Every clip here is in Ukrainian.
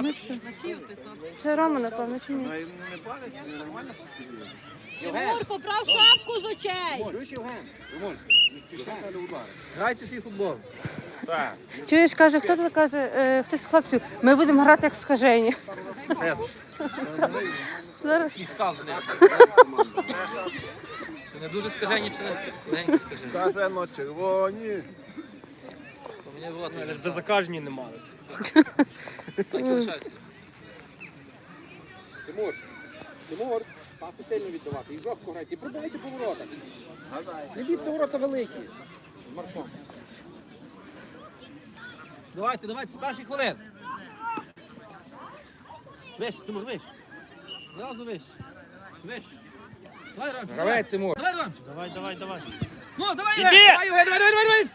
Ромочка. Це Рома, напевно, чи ні? Не нормально. Тимур, поправ шапку з очей. Чуєш, Євген? Роман, не спішай, але удари. Грайте свій футбол. Так. Чуєш, каже, хто тут каже, е, хтось з хлопців, ми будемо грати як скажені. Зараз. І сказане. Чи не дуже скажені, чи не скажені. Кажемо червоні. То Мені було без закажені не мали. Так і лишається. Тимур, Тимур, паси сильно віддавати. І жорстко грайте. І продайте по воротах. Не бійте ворота великі. З маршом. Давайте, давайте, з перших хвилин. Вище, Тимур, вище. Зразу вище. Вище. Давай, Ромчик. давай. Гравець Тимур. Давай, Ромчик. Давай, давай, давай. Ну, давай, Іди! Давай, давай, давай, давай, давай.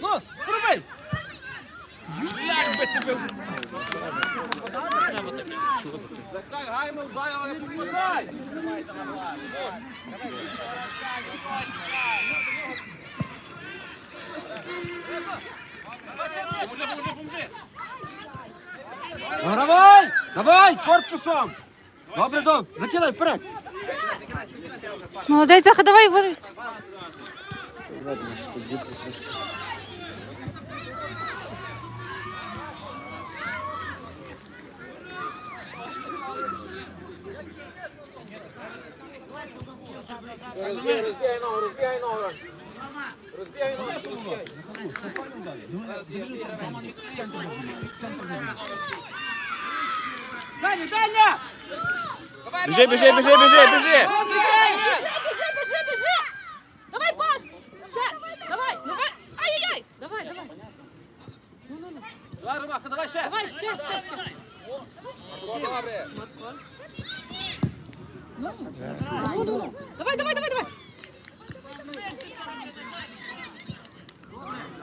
Ну, пробий. Як би тебе... Попадай. Давай! Корпусом! Добре, добре. Закидай вперед. Молодець, Заха, давай ворить. Розбігай, розбігай ногу, розбігай ногу. Розбігай ногу. Даня, Даня! Біжи, біжи, біжи, біжи, біжи. Біжи, біжи, біжи. Давай пас. Ще. Давай, давай. Ай-яй-яй. Давай, давай. Давай, Ромаха, давай ще. Давай, ще, ще, ще. Добре. Давай, давай, давай, давай.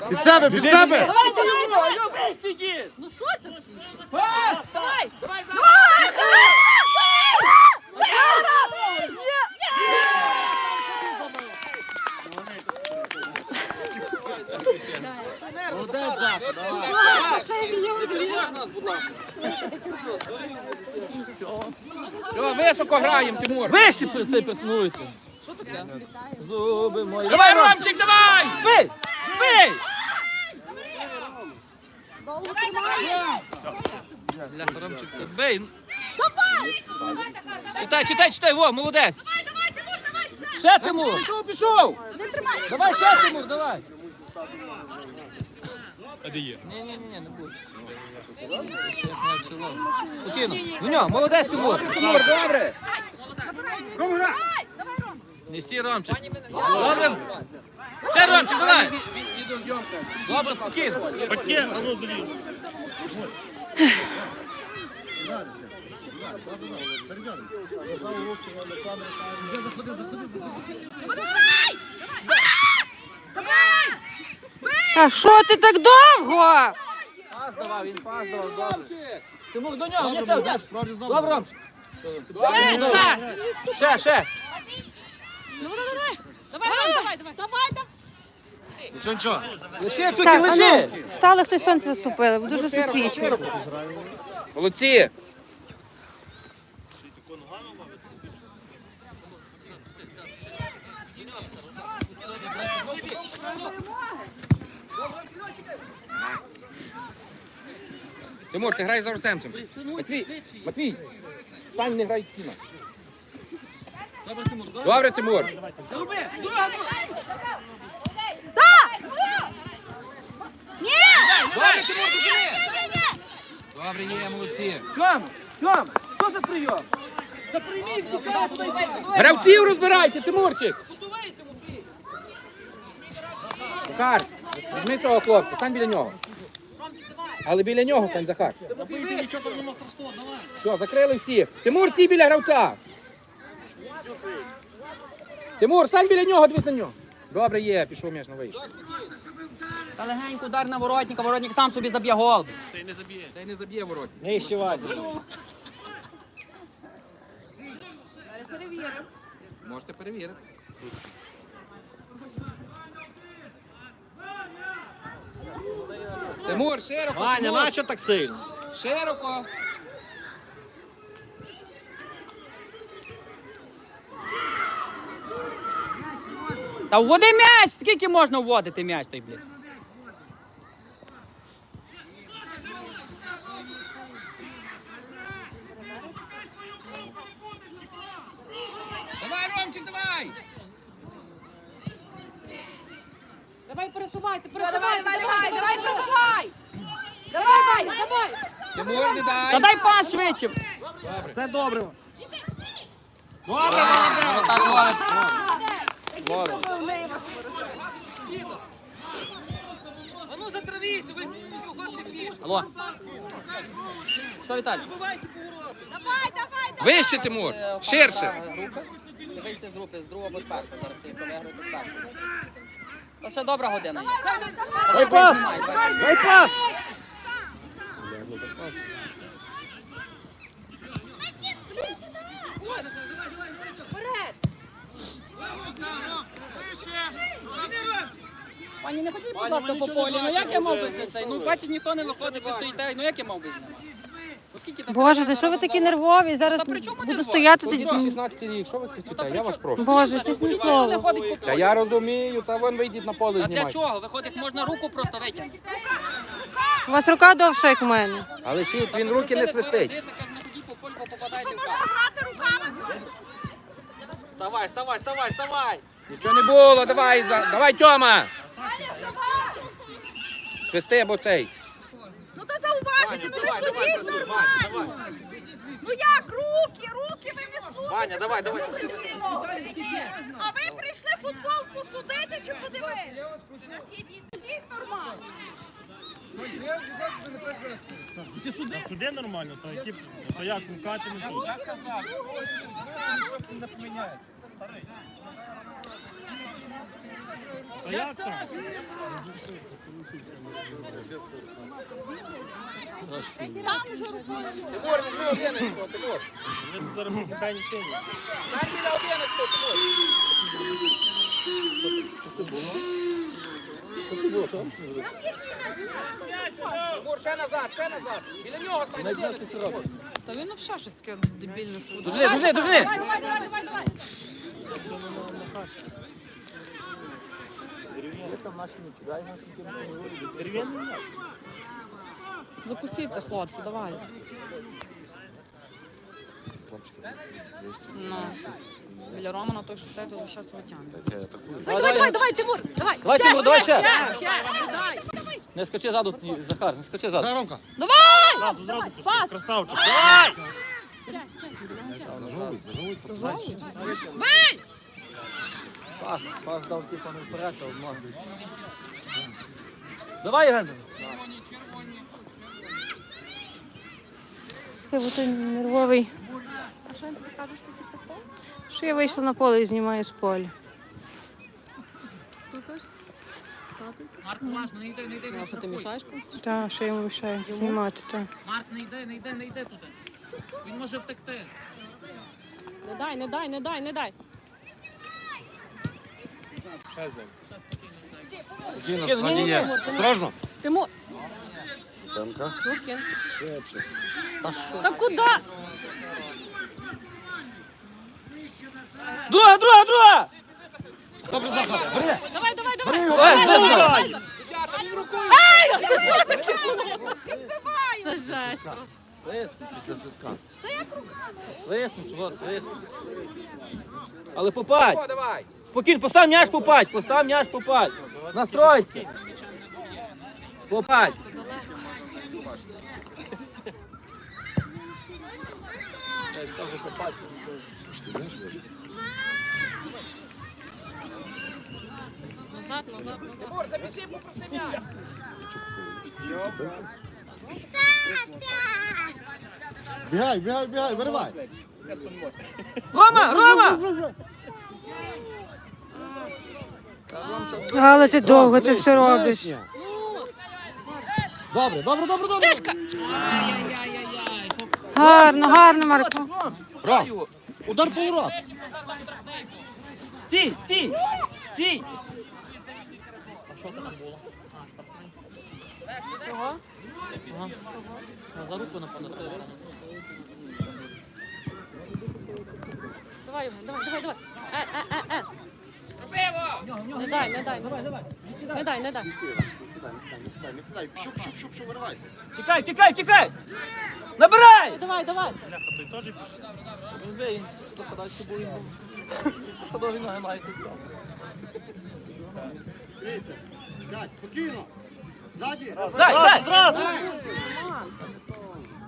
Під себе, під себе! Давай, давай, давай. Ну що це таке? Пас! Давай. Давай! Давай, давай. Молодець, Заха, давай. Все, високо граємо, Тимур. Вище перед цей персонуєте. Що таке? Зуби мої. Давай, Ромчик, давай! Бий! Бий! Бляха, Ромчик, бий. Читай, читай, читай, во, молодець. Ще Тимур. Пішов, пішов. Давай, ще Тимур, давай. А де є? Ні, ні, ні, не буде. Спокійно. Ну нього, молодець Тимур. Тимур, добре. Не стій, Ромчик. Добре. Ще Ромчик, давай. Добре, спокійно. Пакет, а ну заліз. Та що ти так довго? Пас давав, він пас давав, добре. Тимур до нього, м'яча, м'яч. Добре, Ромчик. Ще, ще. Ще, ще. Ну, давай, давай. Давай, давай, давай. Давай, давай. Нічого, нічого. Лиши, чуки, Так, а лиши. ну, стали хтось сонце заступили, бо дуже засвічує. Молодці. Тимур, ти грай за центром. Матвій, Матвій, стань, не грай кіно. Добре, Тимур, добре. Добре, Тимур. Друга, друга. Добре, Тимур, біжи. Добре, є, молодці. Тьом, Тьом, що за прийом? За прийміть, туди, туди. Гравців розбирайте, Тимурчик. Готовий, Тимофій. Захар, візьми цього хлопця, стань біля нього. Але біля нього стань, Захар. Забийте нічого там нема страшного, давай. Все, закрили всіх. Тимур, стій біля гравця. Тимур, стань біля нього, дивись на нього. Добре, є, пішов м'яч на вийшов. Та легенько удар на воротника, воротник сам собі заб'є гол. Та й не заб'є ворот. Не ще Вадя. Можете перевірити. Тимур, широко, Ваня, Тимур. нащо так сильно? Широко. Та вводи м'яч! Скільки можна вводити м'яч той, блін? Давай, Ромчик, давай. Давай пересувайте, пересувайте. Давай, давай, давай, продовжай. Давай, давай. Тимур, не дай. Та дай пас швидше! Це добре. Алло. Що, Віталій? Вище, Тимур. Е, Ширше. за вийшли з групи, з другого без першого. Зараз ти першого. Та ще добра година є. Дай пас! Дай пас! Пані, не ходіть, будь ласка, по полі. Ну як я мав би це? Ну бачить, ніхто не виходить, ви стоїте. Ну як я мав би знімати? Ну, скільки там Боже, треба що ви такі нервові? Зараз Та при чому буду нервові? стояти Ну, тоді. що? 16 рік, що ви Ну, кричите? Я вас прошу. Боже, чесне не слово. Та я розумію, та вон вийдіть на поле А для знімайте. чого? Виходить, можна руку просто витягнути. У вас рука довша, як у мене. Але ще він руки не свистить. Вставай, вставай, вставай, вставай! Нічого не було, давай, за- давай, Тьома. Свисти або цей. Ну зауважуйте, ну ви сидіть нормально. Ну як, руки, руки ви не Ваня, давай, давай. А ви прийшли футбол посудити чи подивитися? Сидіть нормально. Суди? Нормально, то які то як мукати не тут. Та як там? Там вже рукою. Тимур, візьми 11, Тимур. Вони зараз покупають сині. Стань біля 11, Тимур. Тимур, ще назад, ще назад. Біля нього стань 11. Та він взагалі щось таке дебільне. Дожди, дожди, дожди! Давай, давай, давай, давай, давай. Дерев'яний м'яч. Закусіться, хлопці, давайте. Ну, біля Романа той, що це, то зараз витягне. Давай, давай, давай, давай, Тимур, давай. Давай, Тимур, давай ще. давай. Не скачи ззаду, Захар, не скачи ззаду. Зразу, зразу пустив. Красавчик. Давай! Пас, пас дав типа не вперед, то може бути. Давай, Євген. Я буду нервовий. Що я вийшла на поле і знімаю з поля. Марк, уважно, не йди, не йди. А що ти мішаєш? комусь? Так, що я йому мішаю знімати. Так. Марк, не йди, не йди, не йди туди. Він може втекти. Не дай, не дай, не дай, не дай. Ні, ні, ні. Осторожно. Тимур, Темка. Чуркін. Та куди? Друга, друга, друга! Добре, Захар. Бери. Давай, давай, давай. Ей, Захар! Ребята, він рукою. Це жесть просто. Свисну, Після свистка. свисну, чого, свисну. Але попадь! Давай. Спокійно, постав м'яч попадь, постав м'яч попадь. Настройся. Попадь. Ей, теж попадь. Назад, назад, назад. Тимур, запиши, попроси м'яч. Бігай, бігай, бігай, виривай. Рома, Рома! Але ти довго це все робиш. Добре, добре, добре, добре. Гарно, гарно, Марко. Удар поворот. Стій, стій, стій. Чого? Ага. За руку, треба. Давай, давай, давай, давай. Е, е, е, е. Не дай, не дай. Давай, давай. Не дай, не дай. Не сідай, не сідай, не сідай, не сідай. Щуп, щуп, виривайся. Тікай, тікай, тікай! Набирай! Давай, давай. Бляха, той теж пішов. Був. Трохи ноги. Дивіться, сядь, спокійно. Ззаді. Дай, дай! Зразу!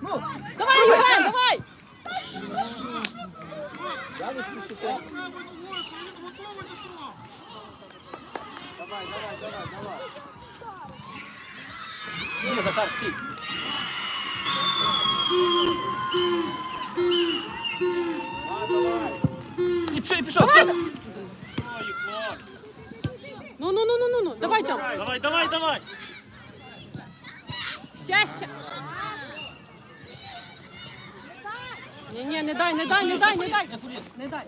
Ну, Давай, Євген, давай. Я не спішите. стій, Захар, стій. І пішов, і пішов. Ну, ну, ну, ну, ну, ну. Давай, Тьом. Давай, давай, давай! Ще, ще. Ні, ні, не дай, не дай, не дай, не дай. Не дай.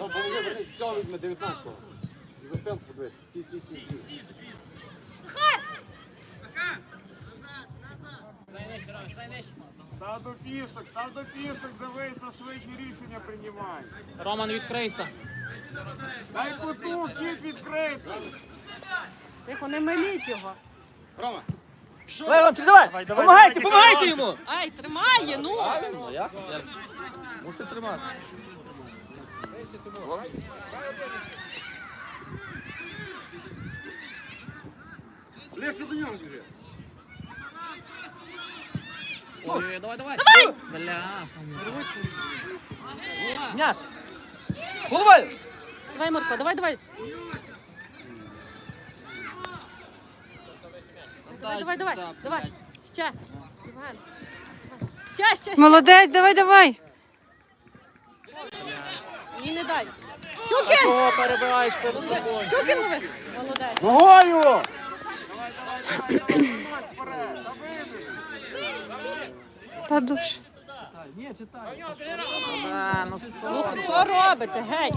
Ну, цього візьме 19-го. І за спинку подивись. Стій, стій, стій, стій. Став до пішок, став до пішок, дивися, швидше рішення приймай. Роман, відкрийся. Дай куту, кіт відкритий. Тихо, не миліть його. Рома, Давай, Ромчик, давай! Давай, давай, Помагайте, давай, помагайте Ромчик. йому! Ай, тримає, ну. Правильно, ясно? Я мусив тримати. ближче до нього біжи. Ой, давай, давай. Давай! Бля. М'яч! Головою! Давай, Марко, давай, давай. Давай, давай, давай, давай. Ще. Ще, ще, ще. Молодець, давай, давай. Ні, не дай. Чукін! Кого перебираєш перед собою? Чукін лови. Молодець. Ногою! Та душ. Ні, читай. А, ну що робите, геть?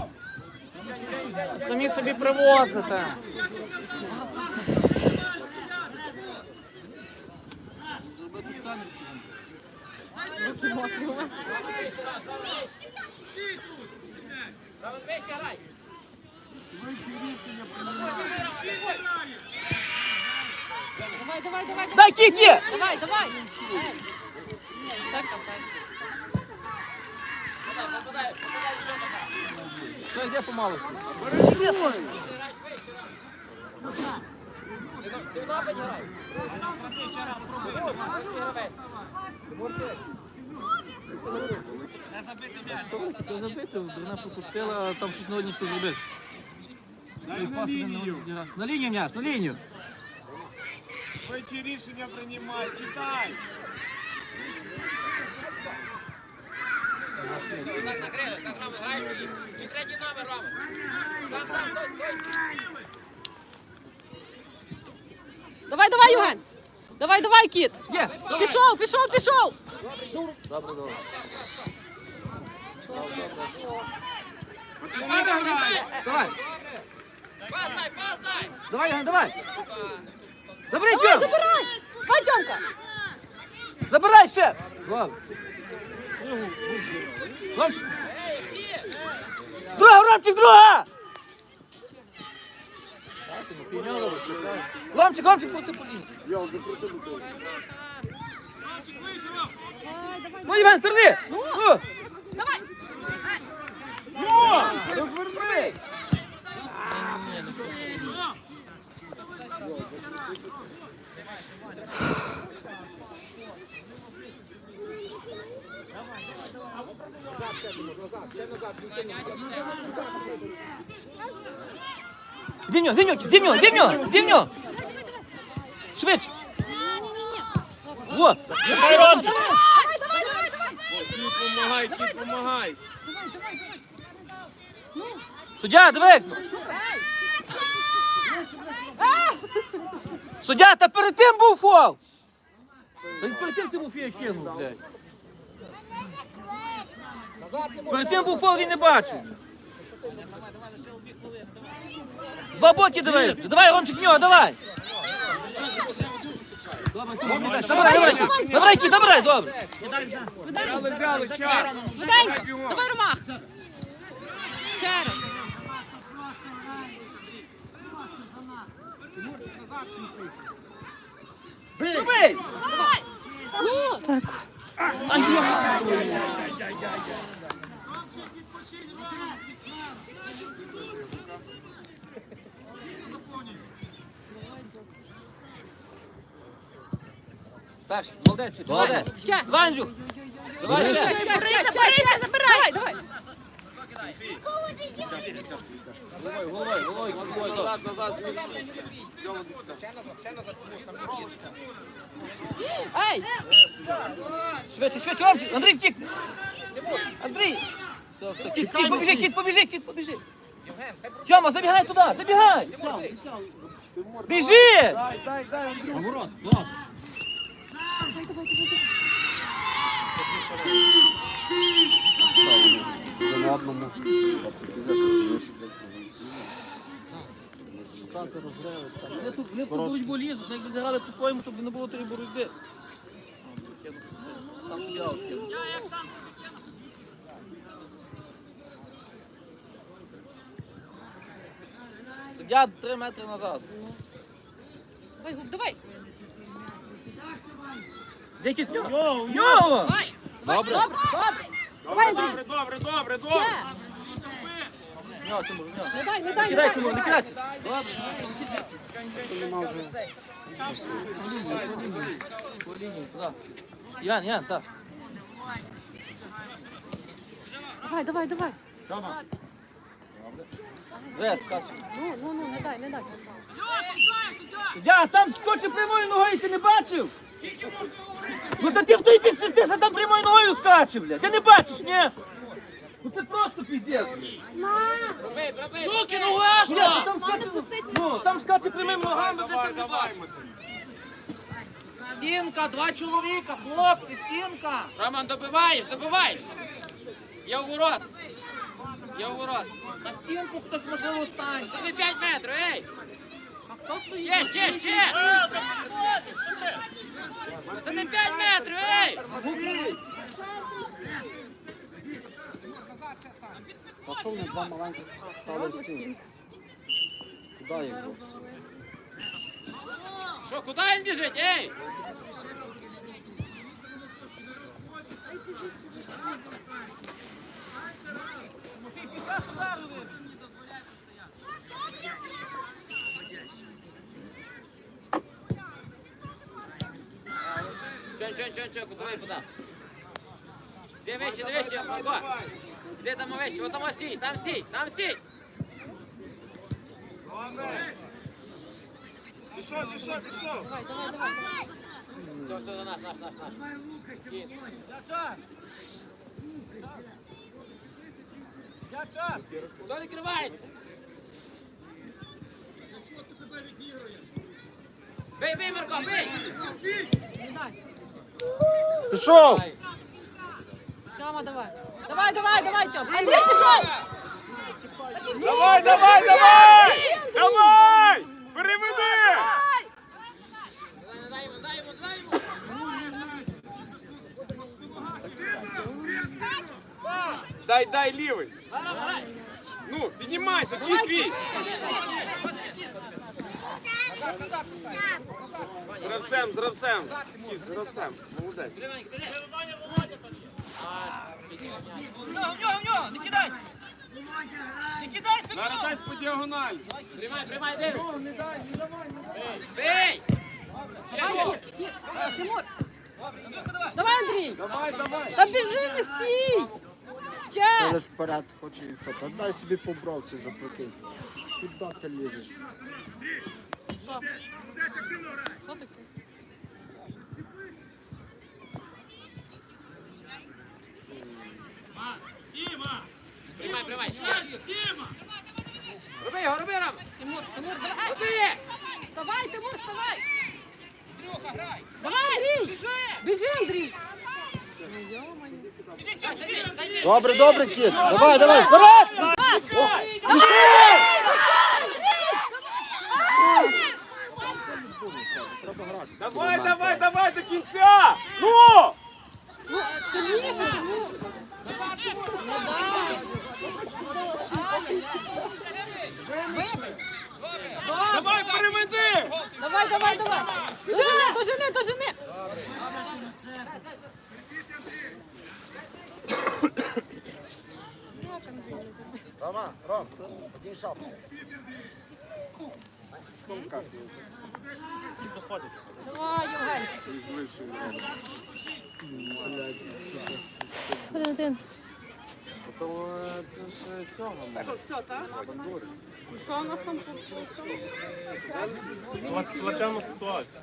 самі собі привозите. Руки мокрі. у мене. Давай, давай, давай, давай. Дай кіт є! Давай, давай. Ей. Це капець. Все, йде помалу. Це забити, вона пропустила, там щось на одній щось зробити. Дай на лінію. На лінію м'яч, на лінію. Швидше рішення приймай, читай. Давай, давай, Євген. Давай, давай, кіт. Є! Пішов, пішов, пішов. Добре, добре. Давай! Давай, Євген, давай! Забери, Давай, Тьом! забирай. Давай, Тьомка. Забирай ще! Друга, Ромчик, друга! Фігня робиш, читай. Ромчик, Ромчик, пусти по лінії. Ну, Іван, верни! Ну! Давай. Розверни! Іди в нього, іди в нього, іди в нього, іди в нього, іди в нього! Швидше! Вот! Дай Ромчик! Кіт, помагай, кіт, помагай. Суддя, диви! Суддя, та перед тим був фол! Та й перед тим Тимофія кинув, блядь. Перед тим був фол, він не бачив. Два боки давай. Давай, Ромчик, нього, давай. Добре. Добре, давай. Добре, добре, добре. Взяли, взяли, час. Швиденько. Давай, Ромах. Ще раз. Бий! Перший, молодець, молодець. Ще. Давай, Андрюх. Давай ще. Ще, ще, ще, ще, забирай. Давай, давай. Головою, головою, головою, головою. Назад, назад. Ей, Швидше, швидше, Ромчик. Андрій втік. Андрій. Все, все, кіт, кіт, побіжи, кіт, побіжи, кіт, побіжи. Тьома, забігай туди, забігай. Біжи. Дай, дай, дай, Андрюх. Поворот, Влад. Вже на одному. Шукати розриви. Вони тут, в ту боротьбу лізуть, зіграли по-своєму, то не було тої боротьби. Сам собі аут три метри назад. давай, Губ, давай. Де кіт? Нього! Нього! Давай. Добре. Добре, добре. Добре, добре, добре, добре. Нього. Не дай, не дай, не дай. Не кидайся. Нема вже. По лінії, туди. Ян, Ян, так. Давай, давай, давай. Тьома. Ну, ну, ну, не дай, не дай. Я там скочив прямою ногою, ти не бачив? Скільки можна говорити? Ну та ти в той бік шестиш, а там прямою ногою скаче, бля. Ти не бачиш, ні? Ну це просто піздець. Чуки, ну ну там скаче, ну, там скаче прямими ногами, бля, ти не бачиш. Стінка, два чоловіка, хлопці, стінка. Роман, добиваєш, добиваєш. Я у ворот. Я у ворот. На стінку хтось можливо стане. Тобі 5 метрів, ей! А хто стоїть? Ще, ще, ще! Це не 5 метрів, ей! А що вони два маленьких стали в стінці? Куди їх? Що, куди він біжить, ей? Чон, чон, чон, чон, куди подав? Де вище, де вище, Марко? Де там вище? От там стій, там стій, там стій! Пішов, пішов, пішов. Все, все, до нас, наш, наш, наш. Кінь. Хто відкривається? Бей, бей, Марко, бей! Пішов! Тьома, давай. Давай, давай, давай, Тьом. Андрій, пішов. Давай, давай, давай! Давай! Переведи! Дай йому, дай йому, дай йому! Дай, дай лівий. Ну, піднімайся, кіт твій. З гравцем, з гравцем. Кіт, з гравцем. Молодець. Кривенько, ти де? В нього, в нього, в нього, не кидайся. Не кидайся в Зараз нього. дай по діагоналі. Приймай, приймай, дивись! Бей! Ще, ще, ще! Тимур. Давай, Андрій. Давай, давай. Та біжи, не стій. Ще. Ти ж вперед хоче і все. Та дай собі по бровці запрокинь. Куди ти лізеш? Що таке? Приймай, приймай! Роби його, роби, Рам! Тимур, Тимур, давай. Роби! Вставай, Тимур, вставай. Давай, Андрій. Біжи, Андрій. Зайди, зайди! Добре, добре, кіт. Давай, давай, вперед! Давай, Давай, давай, давай до кінця! Ну! Давай, переведи! Давай, давай, давай. Дожени, дожени, дожени. Рома, Ром, один шап. Давай, Євген. Один, один. Що у нас там? Плачевна ситуація.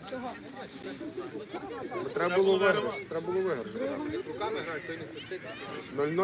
Треба було виграти. Треба було виграти. Руками грати, той не свистить.